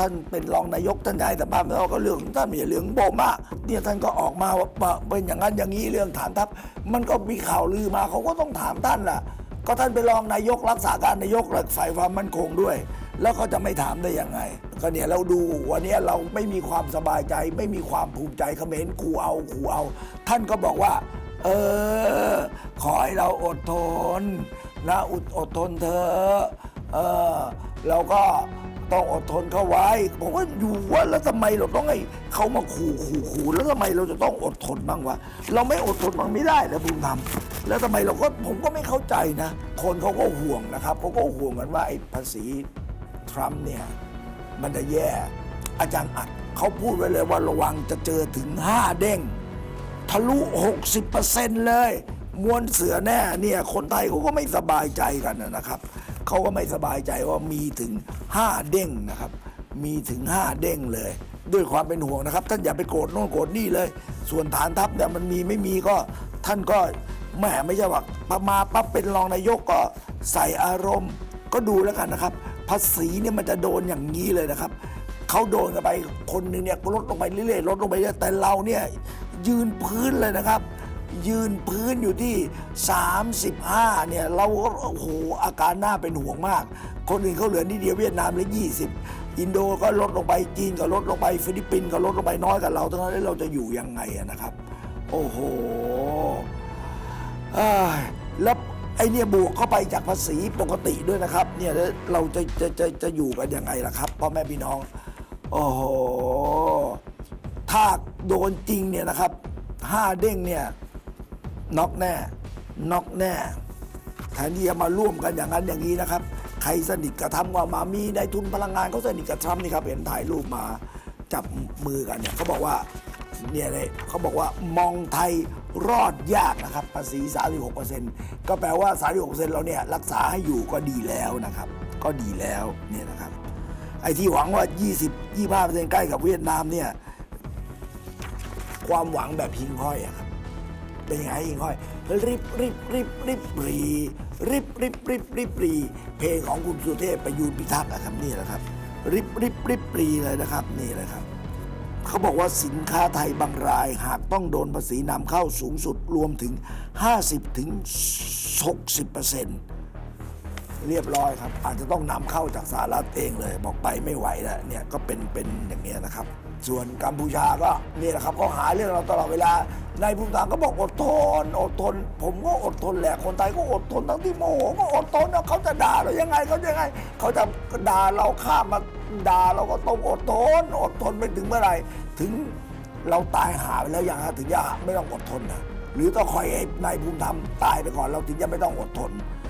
ท่านเป็นรองนายกท่านได้แต่ภาพเราก็เรื่องท่านไม่ใช่เรื่องของผมอะเนี่ยท่านก็ออกมาว่าเป็นอย่างนั้นอย่างนี้เรื่องฐานทัพ มันก็มีข่าวลือมาเขาก็ต้องถามท่านล่ะ ก็ท่านเป็นรองนายกรักษาการนายกและฝ่ายความมั่นคงด้วย แล้วเขาจะไม่ถามได้ยังไงก็เนี่ยเราดูวันนี้เราไม่มีความสบายใจ ไม่มีความภูมิใจเขมรกูเอากูเอา ท่านก็บอกว่า เออ ขอให้เราอดทนนะอดอดทนเถอะเออเราก็ ต้องอดทนเข้าไว้ผมว่าอยู่ว่าแล้วทำไมเราต้องให้เขามาขู่ขู่ขู่แล้วทำไมเราจะต้องอดทนบ้างวะเราไม่อดทนบ้างไม่ได้แล้วภูมิธรรมแล้วทำไมเราก็ผมก็ไม่เข้าใจนะ คนเขาก็ห่วงนะครับเขาก็ห่วงกันว่าไอ้ภาษีทรัมป์เนี่ยมันจะแย่อาจารย์อัดเขาพูดไว้เลยว่าระวังจะเจอถึง 5 เด้ง ทะลุ 60%เลย มวลเสือแน่เนี่ยคนไทยเขาก็ไม่สบายใจกันนะครับ เขาก็ไม่สบายใจว่ามีถึง 5 เด้งนะครับ มีถึง 5 เด้งเลย ด้วยความเป็นห่วงนะครับ ท่านอย่าไปโกรธโน่นโกรธนี่เลย ส่วนฐานทัพเนี่ยมันมีไม่มีก็ท่านก็แหมไม่ใช่ว่าพอมาปั๊บเป็นรองนายกก็ใส่อารมณ์ ก็ดูแล้วกันนะครับ ภาษีเนี่ยมันจะโดนอย่างนี้เลยนะครับเขาโดนกันไปคนหนึ่งเนี่ยลดลงไปเรื่อยๆลดลงไปเรื่อยแต่เราเนี่ยยืนพื้นเลยนะครับ ยืนพื้นอยู่ที่ 35 เนี่ย เราก็โอ้โหอาการน่าเป็นห่วงมาก คนอื่นเขาเหลือนิดเดียวเวียดนามเหลือ20 อินโดก็ลดลงไปจีนก็ลดลงไป ฟิลิปปินส์ก็ลดลงไปน้อยกว่าเราทั้งนั้นแล้วเราจะอยู่ยังไงอะนะครับ โอ้โหแล้วไอเนี่ยบวกเข้าไปจากภาษีปกติด้วยนะครับเนี่ยเราจะจะจะจะอยู่กันยังไงล่ะครับพ่อแม่พี่น้อง โอ้โหถ้าโดนจริงเนี่ยนะครับห้าเด้งเนี่ย น็อกแน่น็อกแน่แทนที่จะมาร่วมกันอย่างนั้นอย่างนี้นะครับ ใครสนิทกับทำว่ามามีในทุนพลังงานเขาสนิทกับทรัมป์นี่ครับเห็นถ่ายรูปมาจับมือกันเนี่ยเขาบอกว่าเนี่ยเลยเขาบอกว่ามองไทยรอดยากนะครับ ภาษี 36%ก็แปลว่า 36%เราเนี่ยรักษาให้อยู่ก็ดีแล้วนะครับ ก็ดีแล้วเนี่ยนะครับ ไอ้ที่หวังว่า 20 25%ใกล้กับเวียดนามเนี่ย ความหวังแบบหิงห้อยอะครับ เป็นยังไงหิงห้อยริบริบริบริบรีริบริบริบริบรีเพลงของคุณสุเทพประยูนพิทักษ์อะครับนี่แหละครับ ริบริบริบรีเลยนะครับนี่เลยครับเขาบอกว่าสินค้าไทยบางรายหากต้องโดนภาษีนำเข้าสูงสุดรวมถึง 50ถึง60เปอร์เซ็นต์เรียบร้อยครับ อาจจะต้องนำเข้าจากสหรัฐเองเลย บอกไปไม่ไหวแล้วเนี่ยก็เป็นเป็นอย่างเนี้ยนะครับ ส่วนกัมพูชาก็นี่แหละครับเขาหาเรื่องเราตลอดเวลา นายภูมิธรรมก็บอกอดทนอดทน ผมก็อดทนแหละคนไทยก็อดทนทั้งที่โมโหก็อดทนนะเขาจะด่าเรายังไงเขาจะยังไง เขาจะด่าเราข้ามมาด่าเราก็ต้องอดทน อดทนไปถึงเมื่อไหร่ถึงเราตายหาไปแล้วอย่างถึงจะไม่ต้องอดทนนะหรือต้องคอยให้นายภูมิธรรมตายไปก่อนเราถึงจะไม่ต้องอดทน